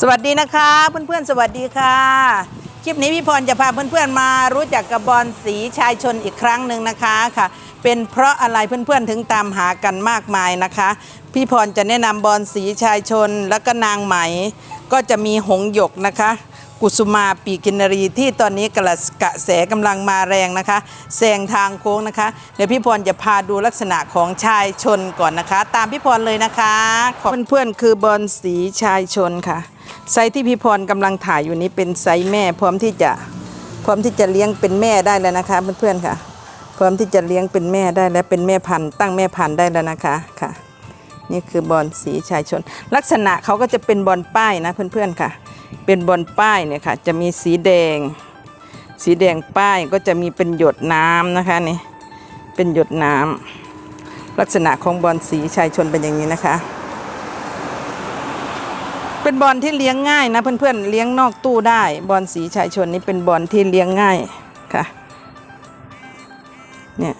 สวัสดีนะคะเพื่อนๆสวัสดีค่ะ คลิปนี้พี่พรจะพาเพื่อนๆมารู้จักกับบอลสีชายชนอีกครั้งหนึ่งนะคะค่ะ เป็นเพราะอะไรเพื่อนๆถึงตามหากันมากมายนะคะ พี่พรจะแนะนำบอลสีชายชนแล้วก็นางไหม ก็จะมีหงหยกนะคะ กุสุมาปีกินรีที่ตอนนี้กระกระแสกำลังมาแรงนะคะแซงทางโค้งนะคะ เดี๋ยวพี่พรจะพาดูลักษณะของชายชนก่อนนะคะ ตามพี่พรเลยนะคะขอเพื่อนๆคือบอลสีชายชนค่ะ ไซส์ที่พี่พรกำลังถ่ายอยู่นี้เป็นไซส์แม่ พร้อมที่จะพร้อมที่จะเลี้ยงเป็นแม่ได้แล้วนะคะ เพื่อนๆค่ะ พร้อมที่จะเลี้ยงเป็นแม่ได้แล้วเป็นแม่พันธุ์ตั้งแม่พันธุ์ได้แล้วนะคะค่ะ นี่คือบอลสีชายชน ลักษณะเขาก็จะเป็นบอลป้ายนะเพื่อนๆค่ะ เป็นบอลป้ายเนี่ยค่ะ จะมีสีแดง สีแดงป้ายก็จะมีเป็นหยดน้ำนะคะนี่เป็นหยดน้ำลักษณะของบอลสีชายชนเป็นอย่างนี้นะคะ เป็นบอลที่เลี้ยงง่ายนะเพื่อนๆเลี้ยงนอกตู้ได้ บอลสีชายชนนี่เป็นบอลที่เลี้ยงง่ายค่ะเนี่ย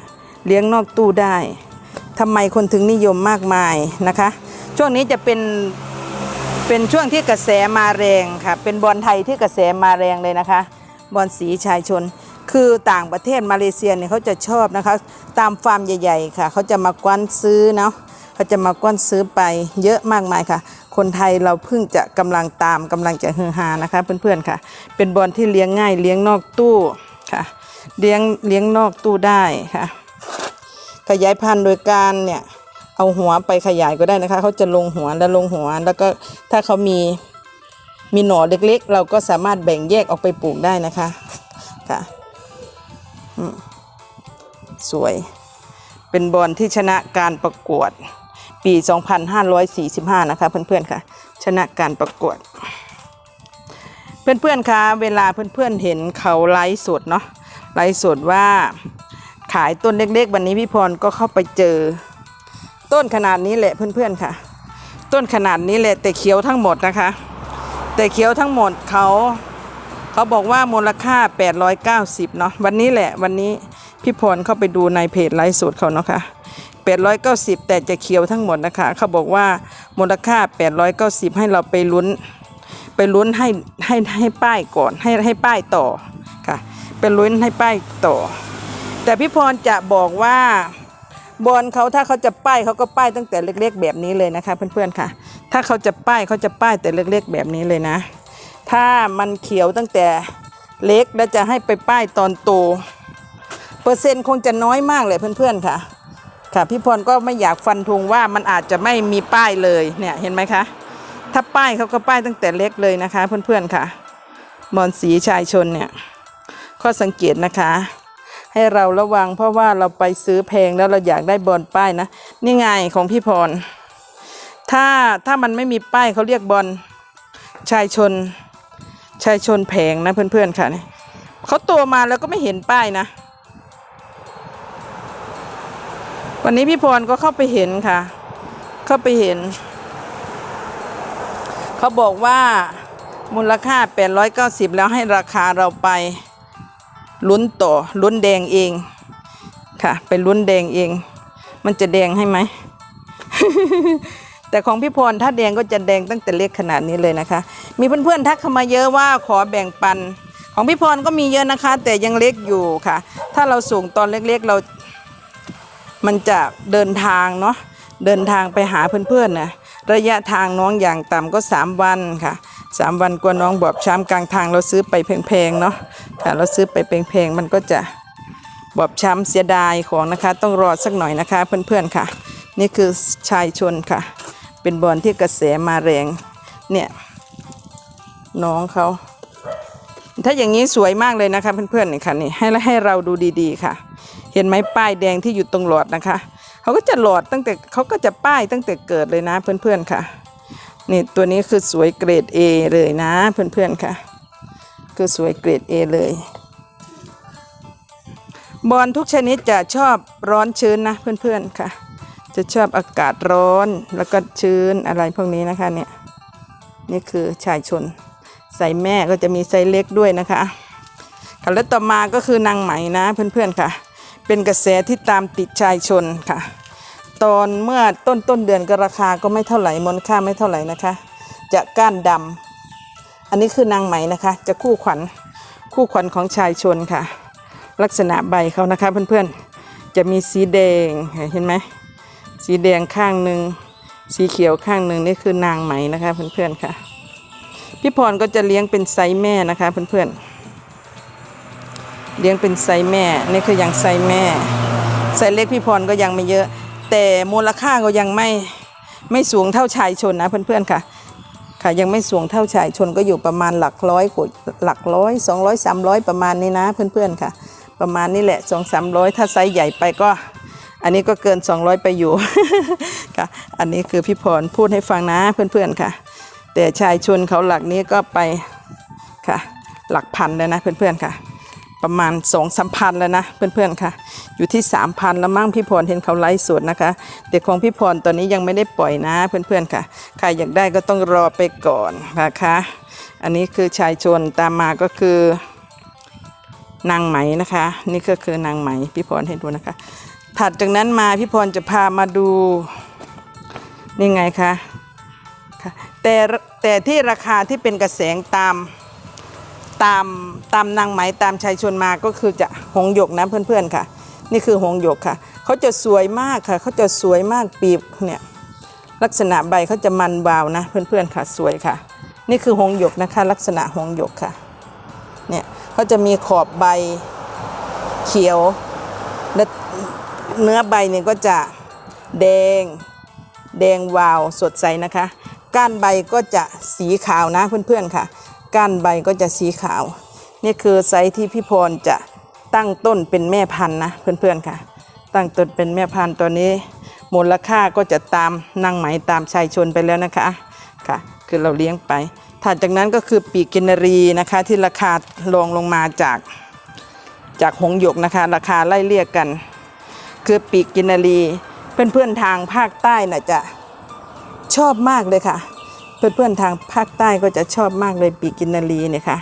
เลี้ยงนอกตู้ได้ทำไมคนถึงนิยมมากมายนะคะ ช่วงนี้จะเป็นเป็นช่วงที่กระแสมาแรงค่ะ เป็นบอลไทยที่กระแสมาแรงเลยนะคะ บอลสีชายชน คือต่างประเทศมาเลเซียเนี่ยเขาจะชอบนะคะ ตามฟาร์มใหญ่ ๆ ค่ะ เขาจะมากวนซื้อเนาะ เขาจะมากว้านซื้อไปเยอะมากมายค่ะ คนไทยเราเพิ่งจะกำลังตามกำลังจะฮือฮานะคะ เพื่อนๆค่ะ เป็นบอลที่เลี้ยงง่ายเลี้ยงนอกตู้ค่ะ เลี้ยงเลี้ยงนอกตู้ได้ค่ะ ขยายพันธุ์โดยการเนี่ยเอาหัวไปขยายก็ได้นะคะ เขาจะลงหัวแล้วลงหัวแล้วก็ถ้าเขามีมีหน่อเล็กๆ เราก็สามารถแบ่งแยกออกไปปลูกได้นะคะค่ะสวย เป็นบอลที่ชนะการประกวด ปี 2545 นะคะเพื่อนๆค่ะ ชนะการประกวด เพื่อนๆคะเวลาเพื่อนๆเห็นเขาไลฟ์สดเนาะไลฟ์สดว่าขายต้นเล็กๆ วันนี้พี่พรก็เข้าไปเจอ ต้นขนาดนี้แหละเพื่อนๆค่ะ ต้นขนาดนี้แหละแต่เขียวทั้งหมดนะคะ แต่เขียวทั้งหมดเขาเขาบอกว่ามูลค่า 890เนาะวันนี้แหละวันนี้ พี่พรเข้าไปดูในเพจไลฟ์สดเขาเนาะค่ะ890 แต่จะเขียวทั้งหมดนะคะ เขาบอกว่ามูลค่า 890 ให้เราไปลุ้น ไปลุ้นให้ให้ให้ป้ายก่อนให้ให้ป้ายต่อค่ะไปลุ้นให้ป้ายต่อ แต่พี่พรจะบอกว่าบอลเขาถ้าเขาจะป้ายเขาก็ป้ายตั้งแต่เล็ก ๆ แบบนี้เลยนะคะ เพื่อนๆค่ะ ถ้าเขาจะป้ายเขาจะป้ายแต่เล็ก ๆ แบบนี้เลยนะ ถ้ามันเขียวตั้งแต่เล็กแล้วจะให้ไปป้ายตอนโต เปอร์เซ็นต์คงจะน้อยมากเลยเพื่อนๆค่ะ ค่ะพี่พรก็ไม่อยากฟันธงว่ามันอาจจะไม่มีป้ายเลยเนี่ยเห็นไหมคะ ถ้าป้ายเขาก็ป้ายตั้งแต่เล็กเลยนะคะ เพื่อนๆค่ะบอลสีชายชนเนี่ยข้อสังเกตนะคะ ให้เราระวังเพราะว่าเราไปซื้อแพงแล้วเราอยากได้บอลป้ายนะ นี่ไงของพี่พร ถ้าถ้ามันไม่มีป้ายเขาเรียกบอลชายชนชายชนแผงนะเพื่อนๆค่ะเนี่ยเขาโตมาแล้วก็ไม่เห็นป้ายนะ วันนี้พี่พรก็เข้าไปเห็นค่ะ เข้าไปเห็น เขาบอกว่ามูลค่า 890 แล้วให้ราคาเราไปลุ้นต่อลุ้นแดงเอง ค่ะ ไปลุ้นแดงเอง มันจะแดงให้ไหม แต่ของพี่พรถ้าแดงก็จะแดงตั้งแต่เล็กขนาดนี้เลยนะคะ มีเพื่อนๆทักเข้ามาเยอะว่าขอแบ่งปัน ของพี่พรก็มีเยอะนะคะ แต่ยังเล็กอยู่ค่ะ ถ้าเราสูงตอนเล็กๆ เรา มันจะเดินทางเนาะเดินทางไปหาเพื่อนๆนะระยะทางน้องอย่างต่ำก็ 3 วันค่ะสามวันกว่าน้องบอบช้ำกลางทางเราซื้อไปแพงๆเนาะค่ะเราซื้อไปแพงๆมันก็จะบอบช้ำเสียดายของนะคะ ต้องรอสักหน่อยนะคะเพื่อนๆค่ะ นี่คือชายชนค่ะ เป็นบอลที่กระแสมาแรงเนี่ยน้องเขาถ้าอย่างนี้สวยมากเลยนะคะเพื่อนๆนี่ค่ะนี่ให้ให้เราดูดีๆค่ะ เห็นไหมป้ายแดงที่อยู่ตรงหลอดนะคะเขาก็จะหลอดตั้งแต่เขาก็จะป้ายตั้งแต่เกิดเลยนะเพื่อนๆค่ะนี่ตัวนี้คือสวยเกรด A เลยนะเพื่อนๆค่ะ คือสวยเกรด A เลย บอลทุกชนิดจะชอบร้อนชื้นนะเพื่อนๆค่ะ จะชอบอากาศร้อนแล้วก็ชื้นอะไรพวกนี้นะคะเนี่ยนี่คือชายชนไซส์แม่ก็จะมีไซส์เล็กด้วยนะคะค่ะแล้วต่อมาก็คือนางไหมนะเพื่อนๆค่ะ เป็นกระแสที่ตามติดชายชนค่ะ ตอนเมื่อต้นต้นเดือนก็ราคาก็ไม่เท่าไหร่มูลค่าไม่เท่าไหร่นะคะ จะก้านดำอันนี้คือนางไหมนะคะ จะคู่ขวัญคู่ขวัญของชายชนค่ะ ลักษณะใบเขานะคะเพื่อนๆ จะมีสีแดงเห็นไหมสีแดงข้างหนึ่งสีเขียวข้างหนึ่งนี่คือนางไหมนะคะเพื่อนๆค่ะพี่พรก็จะเลี้ยงเป็นไซส์แม่นะคะเพื่อนๆ เลี้ยงเป็นไซแม่ นี่คือยังไซแม่ ไซเล็กพี่พรก็ยังไม่เยอะ แต่มูลค่าก็ยังไม่ไม่สูงเท่าชายชนนะเพื่อนๆค่ะ ค่ะยังไม่สูงเท่าชายชนก็อยู่ประมาณหลักร้อยกว่าหลักร้อยสองร้อยสามร้อยประมาณนี้นะเพื่อนๆค่ะ ประมาณนี้แหละสองสามร้อยถ้าไซส์ใหญ่ไปก็ อันนี้ก็เกิน 200 ไปอยู่ค่ะ อันนี้คือพี่พรพูดให้ฟังนะเพื่อนๆค่ะ แต่ชายชนเขาหลักนี้ก็ไปค่ะ หลักพันแล้วนะเพื่อนๆค่ะ ประมาณสองสามพันแล้วนะเพื่อนๆค่ะ อยู่ที่สามพันแล้วมั้งพี่พรเห็นเขาไลฟ์สดนะคะแต่ของพี่พรตอนนี้ยังไม่ได้ปล่อยนะเพื่อนๆค่ะ ใครอยากได้ก็ต้องรอไปก่อนนะคะอันนี้คือชายชนตามมาก็คือนางไหมนะคะ นี่ก็คือนางไหมพี่พรให้ดูนะคะ ถัดจากนั้นมาพี่พรจะพามาดูนี่ไงค่ะแต่แต่ที่ราคาที่เป็นกระแสงตาม ตามตามนางไหมตามชายชวนมาก็คือจะหงหยกนะเพื่อนๆค่ะ นี่คือหงหยกค่ะเขาจะสวยมากค่ะเขาจะสวยมากปีบเนี่ยลักษณะใบเขาจะมันวาวนะเพื่อนๆค่ะสวยค่ะ นี่คือหงหยกนะคะ ลักษณะหงหยกค่ะเนี่ยเขาจะมีขอบใบเขียวและเนื้อใบเนี่ยก็จะแดงแดงวาวสดใสนะคะ ก้านใบก็จะสีขาวนะเพื่อนๆค่ะ ก้านใบก็จะสีขาว นี่คือไซส์ที่พี่พรจะตั้งต้นเป็นแม่พันธุ์นะเพื่อนๆค่ะ ตั้งต้นเป็นแม่พันธุ์ตัวนี้มูลค่าก็จะตามนางไหมตามชายชนไปแล้วนะคะค่ะ คือเราเลี้ยงไปถัดจากนั้นก็คือปีกกินรีนะคะที่ราคาลงลงมาจากจากหงหยกนะคะ ราคาไล่เลี่ยกัน คือปีกกินรีเพื่อนๆทางภาคใต้น่ะจะชอบมากเลยค่ะ เพื่อนๆทางภาคใต้ก็จะชอบมากเลยปีกินรีเนี่ยค่ะ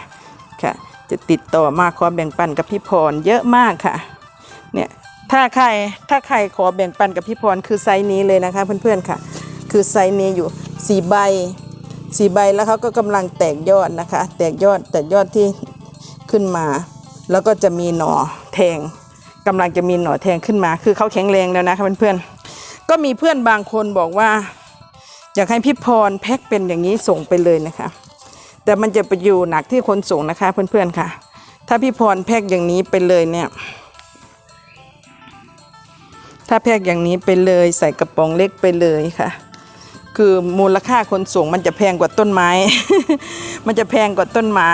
ค่ะ จะติดต่อมาขอแบ่งปันกับพี่พรเยอะมากค่ะเนี่ยถ้าใครถ้าใครขอแบ่งปันกับพี่พรคือไซส์นี้เลยนะคะเพื่อนๆค่ะ คือไซส์นี้อยู่สี่ใบสี่ใบแล้วเขาก็กำลังแตกยอดนะคะ แตกยอดแตกยอดที่ขึ้นมา แล้วก็จะมีหน่อแทงกำลังจะมีหน่อแทงขึ้นมา คือเขาแข็งแรงแล้วนะคะเพื่อนๆก็มีเพื่อนบางคนบอกว่า อยากให้พี่พรแพ็คเป็นอย่างนี้ส่งไปเลยนะคะ แต่มันจะไปอยู่หนักที่คนส่งนะคะเพื่อนๆค่ะ ถ้าพี่พรแพ็คอย่างนี้ไปเลยเนี่ย ถ้าแพ็คอย่างนี้ไปเลยใส่กระป๋องเล็กไปเลยค่ะ คือมูลค่าคนส่งมันจะแพงกว่าต้นไม้ มันจะแพงกว่าต้นไม้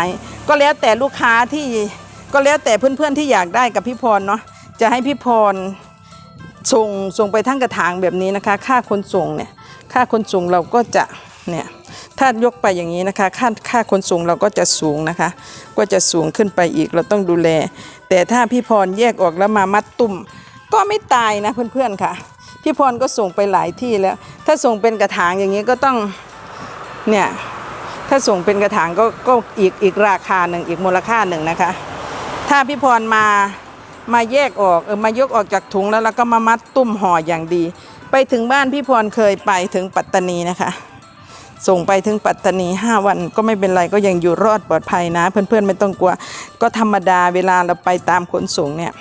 ก็แล้วแต่ลูกค้าที่ก็แล้วแต่เพื่อนๆที่อยากได้กับพี่พรเนาะจะให้พี่พรส่งส่งไปทั้งกระถางแบบนี้นะคะ ค่าขนส่งเนี่ย ค่าขนส่งเราก็จะเนี่ยถ้ายกไปอย่างนี้นะคะ ค่าค่าขนส่งเราก็จะสูงนะคะ ก็จะสูงขึ้นไปอีกเราต้องดูแล แต่ถ้าพี่พรแยกออกแล้วมามัดตุ่มก็ไม่ตายนะเพื่อนๆค่ะ พี่พรก็ส่งไปหลายที่แล้ว ถ้าส่งเป็นกระถางอย่างนี้ก็ต้องเนี่ยถ้าส่งเป็นกระถางก็ก็อีกอีกราคาหนึ่งอีกมูลค่าหนึ่งนะคะ ถ้าพี่พรมามาแยกออกเออมายกออกจากถุงแล้วแล้วก็มามัดตุ้มห่ออย่างดี ไปถึงบ้านพี่พรเคยไปถึงปัตตานีนะคะ ส่งไปถึงปัตตานี 5 วันก็ไม่เป็นไรก็ยังอยู่รอดปลอดภัยนะ เพื่อนๆไม่ต้องกลัว ก็ธรรมดาเวลาเราไปตามขนส่งเนี่ย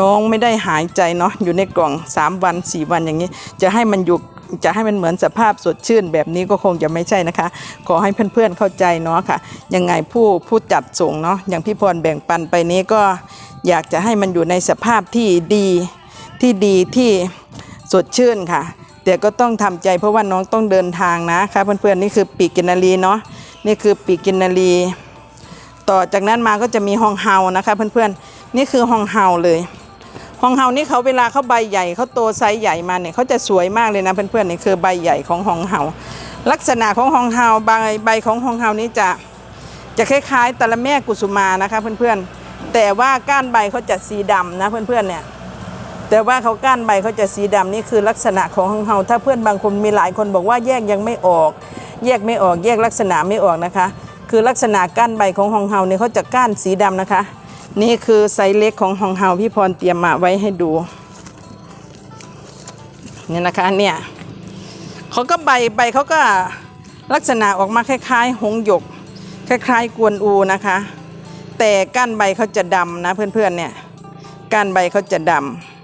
น้องไม่ได้หายใจเนาะอยู่ในกล่อง 3 วัน 4 วันอย่างนี้ จะให้มันอยู่จะให้มันเหมือนสภาพสดชื่นแบบนี้ก็คงจะไม่ใช่นะคะ ขอให้เพื่อนๆเข้าใจเนาะค่ะ ยังไงผู้ผู้จัดส่งเนาะอย่างพี่พรแบ่งปันไปนี้ก็อยากจะให้มันอยู่ในสภาพที่ดี ที่ดีที่สดชื่นค่ะ แต่ก็ต้องทำใจเพราะว่าน้องต้องเดินทางนะคะเพื่อนๆนี่คือปีกกินนารีเนาะนี่คือปีกกินนารี ต่อจากนั้นมาก็จะมีฮองเฮานะคะ เพื่อนๆนี่คือฮองเฮาเลยฮองเฮานี่เขาเวลาเขาใบใหญ่เขาโตไซส์ใหญ่มาเนี่ยเขาจะสวยมากเลยนะเพื่อนๆนี่คือใบใหญ่ของฮองเฮาลักษณะของฮองเฮาใบใบของฮองเฮานี้จะจะคล้ายๆตะละแม่กุสุมานะคะเพื่อนๆแต่ว่าก้านใบเขาจะสีดำนะเพื่อนๆเนี่ย แต่ว่าเขาก้านใบเขาจะสีดำนี่คือลักษณะของฮองเฮาถ้าเพื่อนบางคนมีหลายคนบอกว่าแยกยังไม่ออก แยกไม่ออกแยกลักษณะไม่ออกนะคะ คือลักษณะก้านใบของฮองเฮาเนี่ยเขาจะก้านสีดำนะคะ นี่คือไซส์เล็กของฮองเฮาพี่พรเตรียมมาไว้ให้ดูเนี่ยนะคะเนี่ยเขาก็ใบใบเขาก็ลักษณะออกมาคล้ายๆ หงหยก คล้าย ๆ กวนอูนะคะ แต่ก้านใบเขาจะดำนะเพื่อนๆเนี่ยก้านใบเขาจะดำ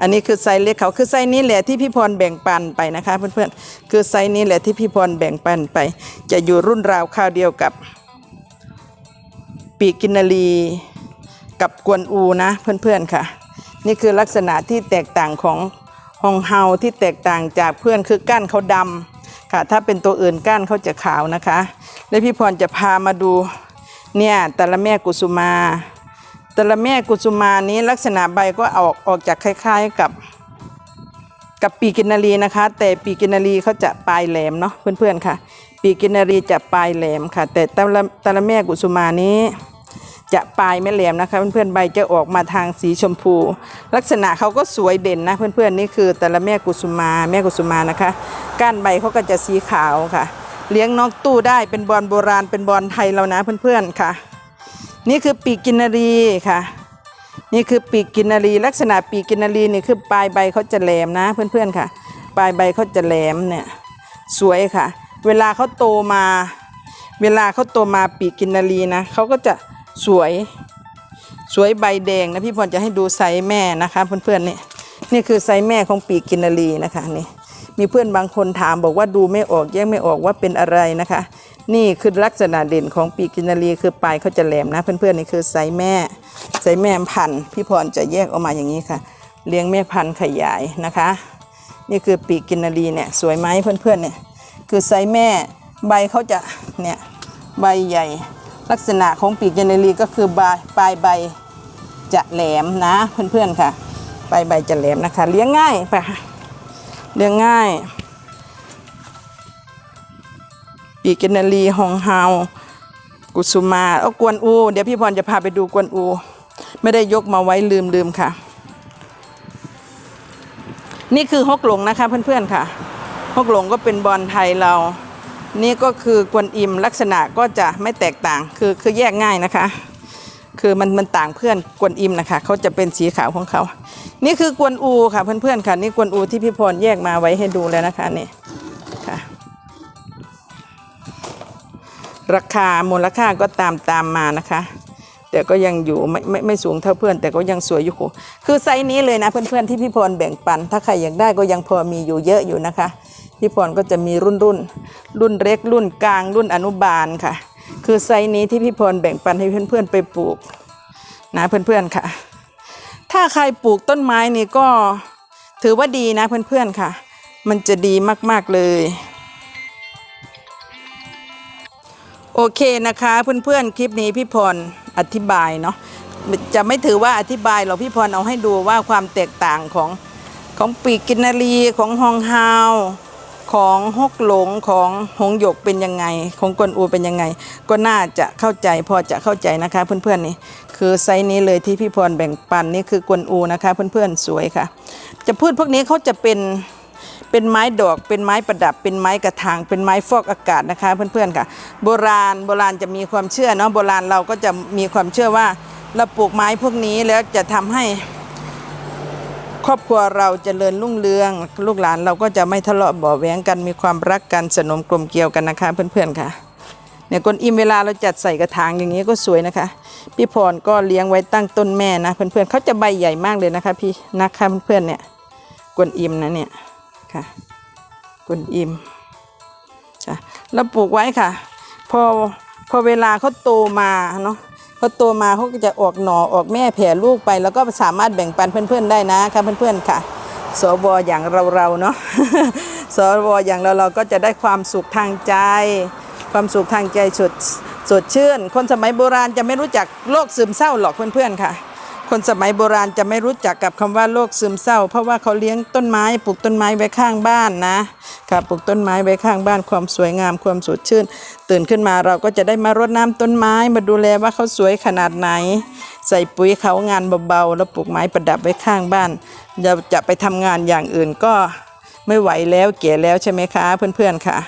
อันนี้คือไซส์เล็กเขาคือไซส์นี้แหละที่พี่พรแบ่งปันไปนะคะเพื่อนๆคือไซส์นี้แหละที่พี่พรแบ่งปันไป จะอยู่รุ่นราวคราวเดียวกับ ปีกินนารีกับกวนอูนะเพื่อนๆค่ะ นี่คือลักษณะที่แตกต่างของฮองเฮาที่แตกต่างจากเพื่อนคือก้านเขาดำค่ะ ถ้าเป็นตัวอื่นก้านเขาจะขาวนะคะ และพี่พรจะพามาดูเนี่ยแต่ละแม่กุสุมา แต่ละแม่กุสุมานี้ลักษณะใบก็ออกออกจากคล้ายๆกับ กับปีกินนารีนะคะ แต่ปีกินนารีเขาจะปลายแหลมเนาะเพื่อนๆค่ะ ปีกินนารีจะปลายแหลมค่ะ แต่แต่ละแต่ละแม่กุสุมานี้ จะปลายไม่แหลมนะคะ เพื่อนๆใบจะออกมาทางสีชมพู ลักษณะเขาก็สวยเด่นนะเพื่อนๆนี่คือ แต่ละแม่กุสุมาแม่กุสุมานะคะก้านใบเขาก็จะสีขาวค่ะ เลี้ยงนอกตู้ได้เป็นบอลโบราณเป็นบอลไทยแล้วนะเพื่อนๆค่ะ นี่คือปีกกินารีค่ะ นี่คือปีกกินารี ลักษณะปีกกินารีนี่คือปลายใบเขาจะแหลมนะ เพื่อนๆค่ะ ปลายใบเขาจะแหลมเนี่ยสวยค่ะ เวลาเขาโตมา เวลาเขาโตมาปีกกินารีนะเขาก็จะสวยสวยใบแดงนะพี่พรจะให้ดูไซส์แม่นะคะเพื่อนๆนี่นี่คือไซส์แม่ของปีกกินารีนะคะนี่มีเพื่อนบางคนถามบอกว่าดูไม่ออกแยกไม่ออกว่าเป็นอะไรนะคะ นี่คือลักษณะเด่นของปีกกินนารีคือปลายเขาจะแหลมนะเพื่อนๆนี่คือไซแม่ไซแม่พันธุ์พี่พรจะแยกออกมาอย่างนี้ค่ะ เลี้ยงแม่พันธุ์ขยายนะคะ นี่คือปีกกินนารีเนี่ยสวยไหมเพื่อนๆเนี่ยคือไซแม่ใบเขาจะเนี่ยใบใหญ่ลักษณะของปีกกินนารีก็คือใบปลายใบจะแหลมนะเพื่อนๆค่ะปลายใบจะแหลมนะคะ เลี้ยงง่ายไปค่ะเลี้ยงง่าย ปีกินารีฮองเฮากุสุมาเอากวนอู เดี๋ยวพี่พรจะพาไปดูกวนอู ไม่ได้ยกมาไว้ลืมลืมค่ะ นี่คือฮกหลงนะคะเพื่อนๆค่ะฮกหลงก็เป็นบอลไทยเรา นี่ก็คือกวนอิมลักษณะก็จะไม่แตกต่างคือคือแยกง่ายนะคะ คือมันมันต่างเพื่อนกวนอิมนะคะเขาจะเป็นสีขาวของเขา นี่คือกวนอูค่ะเพื่อนๆค่ะ นี่กวนอูที่พี่พรแยกมาไว้ให้ดูแล้วนะคะนี่ ราคามูลค่าก็ตามตามมานะคะ แต่ก็ยังอยู่ไม่ไม่ไม่สูงเท่าเพื่อน แต่ก็ยังสวยอยู่ คือไซส์นี้เลยนะเพื่อนๆที่พี่พรแบ่งปัน ถ้าใครอยากได้ก็ยังพอมีอยู่เยอะอยู่นะคะ พี่พรก็จะมีรุ่นรุ่นรุ่นเล็กรุ่นกลางรุ่นอนุบาลค่ะ คือไซส์นี้ที่พี่พรแบ่งปันให้เพื่อนๆไปปลูกนะเพื่อนๆค่ะ ถ้าใครปลูกต้นไม้นี่ก็ถือว่าดีนะเพื่อนๆค่ะ มันจะดีมากๆเลย โอเคนะคะเพื่อนๆคลิปนี้พี่พรอธิบายเนาะจะไม่ถือว่าอธิบายหรอกพี่พรเอาให้ดูว่าความแตกต่างของของปีกกินารีของฮองฮาวของฮกหลงของหงหยกเป็นยังไง ของกวนอูเป็นยังไง ก็น่าจะเข้าใจพอจะเข้าใจนะคะเพื่อนๆนี่คือไซส์นี้เลยที่พี่พรแบ่งปันนี่คือกวนอูนะคะ เพื่อนๆสวยค่ะ จะพืชพวกนี้เขาจะเป็น เป็นไม้ดอก เป็นไม้ประดับ เป็นไม้กระถาง เป็นไม้ฟอกอากาศนะคะเพื่อนๆค่ะ โบราณโบราณจะมีความเชื่อเนาะโบราณเราก็จะมีความเชื่อว่าเราปลูกไม้พวกนี้แล้วจะทำให้ ครอบครัวเราจเจริญรุ่งเรือง ลูกหลานเราก็จะไม่ทะเลาะเบาะแว้งกันมีความรักกันสนมกลมเกลียวกันนะคะ เพื่อนๆค่ะเนี่ยกวนอิมเวลาเราจัดใส่กระถางอย่างนี้ก็สวยนะคะ พี่พรก็เลี้ยงไว้ตั้งต้นแม่นะเพื่อนๆเขาจะใบใหญ่มากเลยนะคะ พี่นะคะเพื่อนๆเนี่ยกวนอิมนะเนี่ย ค่ะกวนอิมจ้ะแล้วปลูกไว้ค่ะ พอพอเวลาเขาโตมาเนาะเขาโตมาเขาก็จะออกหน่อออกแม่แผ่ลูกไป แล้วก็สามารถแบ่งปันเพื่อนๆได้นะคะเพื่อนๆค่ะ สวอย่างเราๆเนาะสวอย่างเราเราก็จะได้ความสุขทางใจ ความสุขทางใจสดสดชื่น คนสมัยโบราณจะไม่รู้จักโรคซึมเศร้าหรอกเพื่อนๆค่ะ คนสมัยโบราณจะไม่รู้จักกับคำว่าโรคซึมเศร้า เพราะว่าเขาเลี้ยงต้นไม้ปลูกต้นไม้ไว้ข้างบ้านนะค่ะปลูกต้นไม้ไว้ข้างบ้านความสวยงามความสดชื่น ตื่นขึ้นมาเราก็จะได้มารดน้ำต้นไม้มาดูแลว่าเขาสวยขนาดไหน ใส่ปุ๋ยเขางานเบาๆแล้วปลูกไม้ประดับไว้ข้างบ้านจะจะไปทำงานอย่างอื่นก็ไม่ไหวแล้วเก๋แล้วใช่ไหมคะ เพื่อนๆค่ะ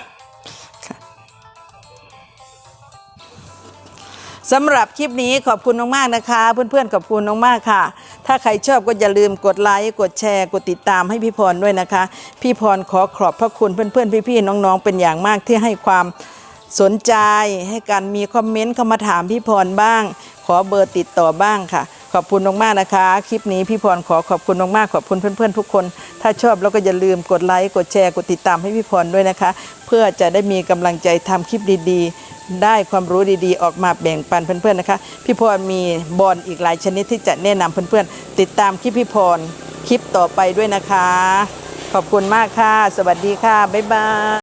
สำหรับคลิปนี้ขอบคุณมากๆนะคะ เพื่อนๆขอบคุณมากๆค่ะ ถ้าใครชอบก็อย่าลืมกดไลค์กดแชร์กดติดตามให้พี่พรด้วยนะคะ พี่พรขอขอบพระคุณเพื่อนๆ พี่ๆน้องๆ เป็นอย่างมากที่ให้ความสนใจให้การมีคอมเมนต์เข้ามาถามพี่พรบ้าง ขอเบอร์ติดต่อบ้างค่ะ ขอบคุณมากๆนะคะ คลิปนี้พี่พรขอขอบคุณมากๆขอบคุณเพื่อนๆทุกคน ถ้าชอบแล้วก็อย่าลืมกดไลค์กดแชร์กดติดตามให้พี่พรด้วยนะคะ เพื่อจะได้มีกำลังใจทำคลิปดีๆ ได้ความรู้ดีๆ ออกมาแบ่งปันเพื่อนๆนะคะ พี่พรมีบอลอีกหลายชนิดที่จะแนะนำเพื่อนๆ ติดตามคลิปพี่พรคลิปต่อไปด้วยนะคะ ขอบคุณมากค่ะ สวัสดีค่ะ บ๊ายบาย